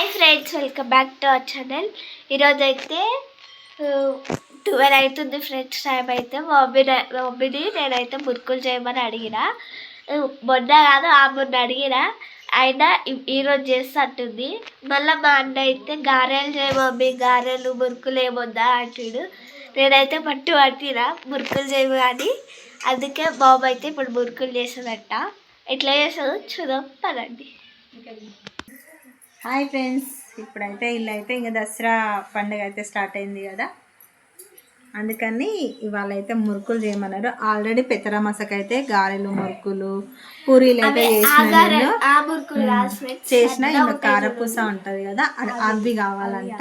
Hi friends welcome back to our channel. ఈరోజు అయితే twelve అవుతుంది ఫ్రెండ్స్ టైం అయితే. మమ్మీ మమ్మీని నేనైతే మురుకులు చేయమని అడిగిన. మొన్న కాదు ఆ మొన్న అడిగిన. అయినా ఈరోజు చేస్తా అంటుంది. మళ్ళీ మా అన్న అయితే గారెలు చేయ మమ్మీ గారెలు మురుకులు ఏమొద్దా అంటాడు. నేనైతే పట్టు పట్టిన మురుకులు చేయము కానీ అందుకే బాబు అయితే ఇప్పుడు మురుకులు చేస్తుందంట. ఎట్లా చేసాను చూద్దాం పదండి. హాయ్ ఫ్రెండ్స్ ఇప్పుడైతే ఇల్లు అయితే ఇంకా దసరా పండుగ అయితే స్టార్ట్ అయింది కదా. అందుకని ఇవాళ అయితే మురుకులు చేయమన్నారు. ఆల్రెడీ పెత్తరమసక అయితే గారెలు మురుకులు పూరీలు అయితే చేసిన చేసిన ఇంకా కారపూస ఉంటుంది కదా అది అవి కావాలంట.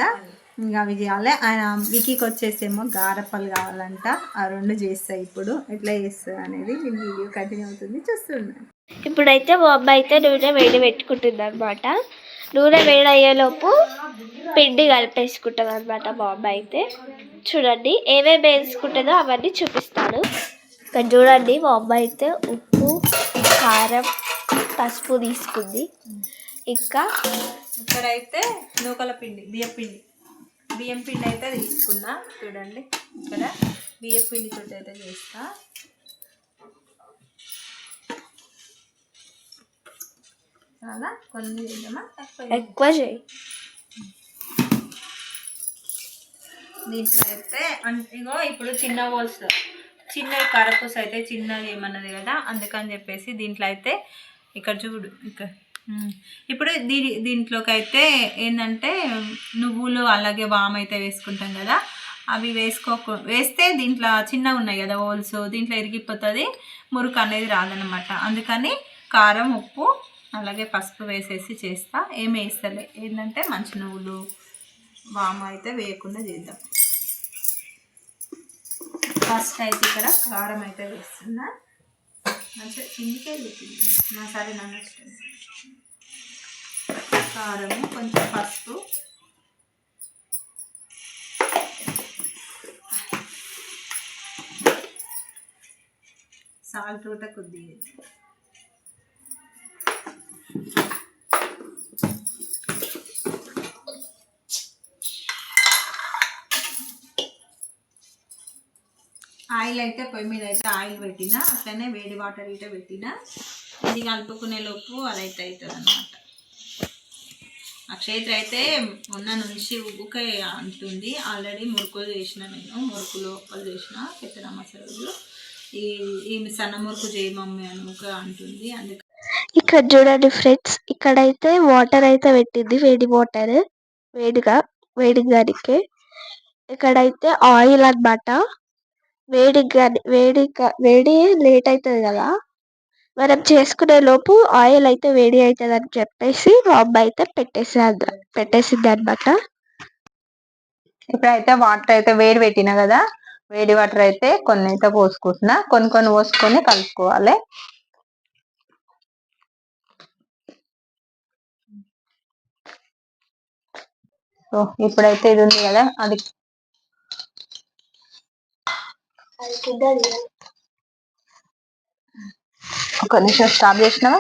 ఇంకా అవి చేయాలి. ఆయన వికీకి వచ్చేసేమో గారప్పలు కావాలంట. ఆ రెండు చేస్తాయి ఇప్పుడు. ఎట్లా చేస్తుంది అనేది వీడియో కంటిన్యూ అవుతుంది. చూస్తున్నాను. ఇప్పుడైతే అమ్మ అయితే నూనె వేడి పెట్టుకుంటుంది అనమాట నూనె వేడి అయ్యేలోపు పిండి కలిపేసుకుంటుంది అనమాట మా అమ్మ అయితే. చూడండి ఏమేమి వేసుకుంటుందో అవన్నీ చూపిస్తాను. ఇక్కడ చూడండి మా అమ్మ అయితే ఉప్పు కారం పసుపు తీసుకుంది. ఇంకా ఇక్కడైతే నూకల పిండి బియ్యం పిండి. బియ్యం పిండి అయితే తీసుకున్నా. చూడండి ఇక్కడ బియ్యం పిండితో అయితే చేస్తా. చాలా కొన్ని? ఎక్కువ చేయి దీంట్లో అయితే ఇగో ఇప్పుడు చిన్న బోల్స్ చిన్న కరపూస అయితే చిన్నది ఏమన్నది కదా అందుకని చెప్పేసి దీంట్లో అయితే ఇక్కడ చూడు ఇక్కడ. ఇప్పుడు దీని దీంట్లోకి అయితే ఏంటంటే నువ్వులు అలాగే వామ్ అయితే వేసుకుంటాం కదా అవి వేసుకోకు వేస్తే దీంట్లో చిన్నగా ఉన్నాయి కదా హోల్స్ దీంట్లో ఇరిగిపోతుంది మురుకు అనేది రాదనమాట అందుకని కారం ఉప్పు అలాగే పసుపు వేసేసి చేస్తా. ఏమి వేస్తలే. ఏంటంటే మంచి నువ్వులు వామ అయితే వేయకుండా చేద్దాం. ఫస్ట్ అయితే ఇక్కడ కారం అయితే వేస్తున్నా. మంచిగా కిందికే పెట్టింది నా సరే నన్ను కారం కొంచెం పసుపు. సాల్ట్ కూడా కొద్దిగా ఆయిల్ అయితే పొయ్యి మీద అయితే ఆయిల్ పెట్టిన అట్లనే వేడి వాటర్ అయితే పెట్టిన ఇది కలుపుకునే లోపు అలా అయితే అవుతుంది అనమాట అక్షయత్ర అయితే మొన్న నుంచి ఉబ్బుకే అంటుంది. ఆల్రెడీ మురుకులు చేసిన నేను. మురుకులు ఒక్కలు చేసిన పెద్దల మసాలాలు ఈ ఈ సన్న మురుకు చేయి మమ్మీ అని ఒక అంటుంది. అందుకే ఇక్కడ చూడండి ఫ్రెండ్స్ ఇక్కడైతే వాటర్ అయితే పెట్టింది. వేడి వాటర్ వేడిగా వేడి గానికి ఇక్కడైతే ఆయిల్ అనమాట వేడి గాని వేడి వేడి లేట్ అవుతుంది కదా? మనం చేసుకునే లోపు ఆయిల్ అయితే వేడి అవుతుంది అని చెప్పేసి మా అమ్మ అయితే పెట్టేసి పెట్టేసింది అనమాట ఇప్పుడైతే వాటర్ అయితే వేడి పెట్టిన కదా వేడి వాటర్ అయితే కొన్ని అయితే పోసుకుంటున్నా కొన్ని కొన్ని పోసుకొని కలుపుకోవాలి. సో ఇప్పుడైతే ఇది ఉంది కదా అది ఒక నిమిషం స్టాప్ చేసినావా?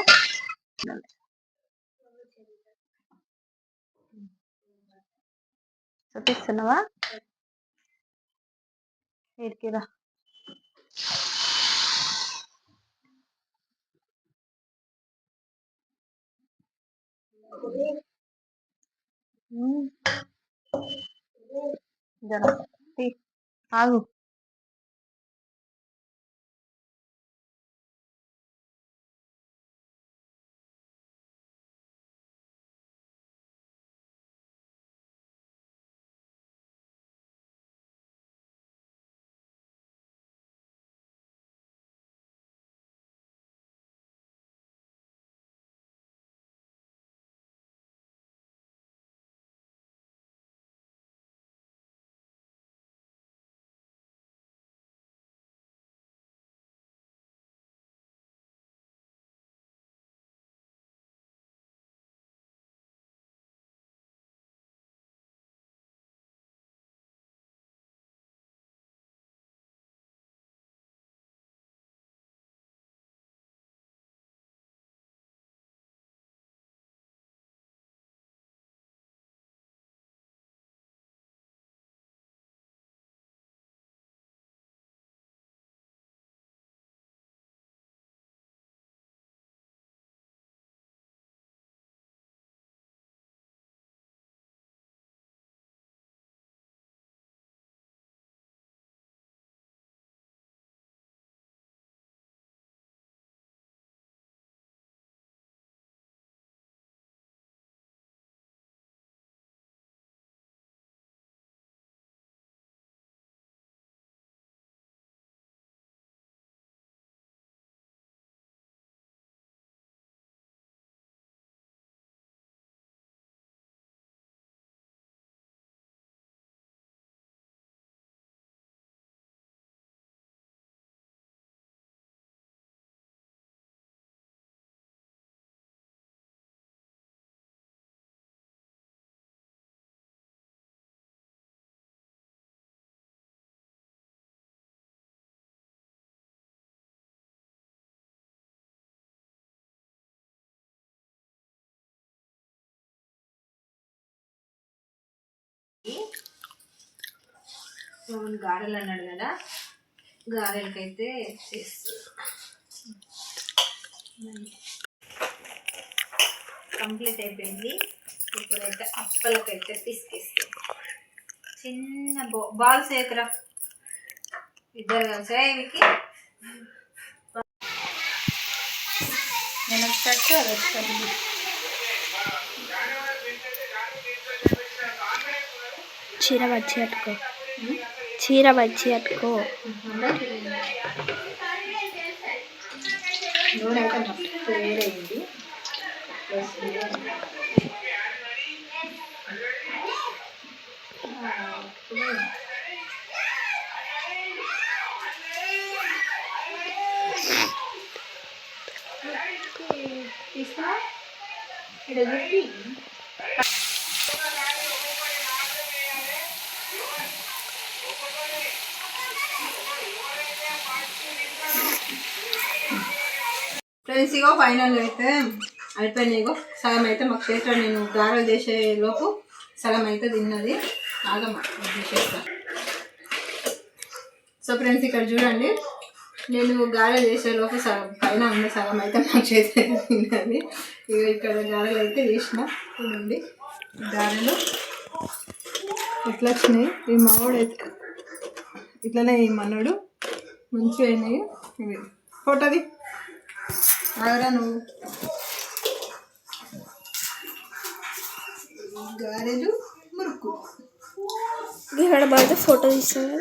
చూపిస్తున్నావా? వీడికిరా ఆగు. అవును, గారెలు అన్నాడు కదా గారెలకైతే కంప్లీట్ అయిపోయింది. ఇప్పుడైతే అప్పలకైతే తీసుకేస్తాం చిన్న బా బాల్స్ ఏకరా ఇద్దరు కలిసా ఇవికి నేను వచ్చాక అది చీర వచ్చి అట్టుకో చీర వచ్చి అట్టుకో. నూనె అయితే మస్తు ఫ్రెండ్స్ ఇగో ఫైనల్ అయితే అయిపోయినాయిగో సగం అయితే మాకు చేతిలో నేను గారెలు చేసే లోపు సగం అయితే తిన్నది. ఆగమ్మ చేస్తా. సో ఫ్రెండ్స్ ఇక్కడ చూడండి. నేను గారెలు చేసే లోపు సగం పైన ఉన్న సగం అయితే మాకు చేతి తిన్నది. ఇక ఇక్కడ గారెలు అయితే చేసిన. చూడండి గారెలు ఎట్లా వచ్చినాయి ఈ మావాడు అయితే ఇట్లనే ఈ మనోడు మంచిగా అయినాయి. ఇవి ఫోటోది. ఆగరా నువ్వు. గారెలు మురుకు. ఇక్కడ బయట ఫోటో తీస్తాను